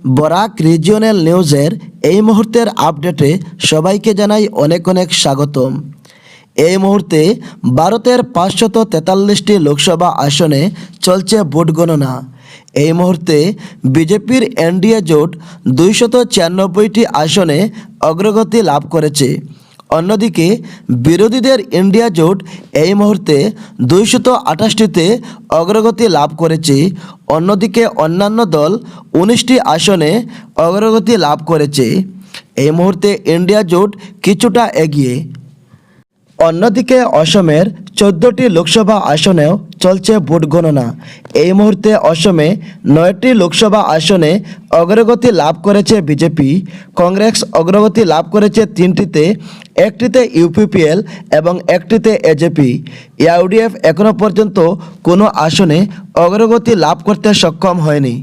Barak regional নিউজের এই মুহূর্তের আপডেটে সবাইকে জানাই অনেক অনেক স্বাগতম। এই মুহূর্তে ভারতের পাঁচশত তেতাল্লিশটি লোকসভা আসনে চলছে ভোট গণনা। এই মুহূর্তে বিজেপির এনডিএ জোট দুইশত ছিয়ানব্বইটি আসনে অগ্রগতি লাভ করেছে। অন্যদিকে বিরোধীদের ইন্ডিয়া জোট এই মুহূর্তে দুইশত আঠাশটিতে অগ্রগতি লাভ করেছে। অন্যদিকে অন্যান্য দল উনিশটি আসনে অগ্রগতি লাভ করেছে। এই মুহূর্তে ইন্ডিয়া জোট কিছুটা এগিয়ে। অন্যদিকে অসমের চোদ্দটি লোকসভা আসনেও চলছে ভোট গণনা। এই মুহূর্তে অসমে নয়টি লোকসভা আসনে অগ্রগতি লাভ করেছে বিজেপি। কংগ্রেস অগ্রগতি লাভ করেছে তিনটিতে, একটিতে ইউপিপিএল এবং একটিতে এজেপি। ইউডিএফ এখনও পর্যন্ত কোনো আসনে অগ্রগতি লাভ করতে সক্ষম হয়নি।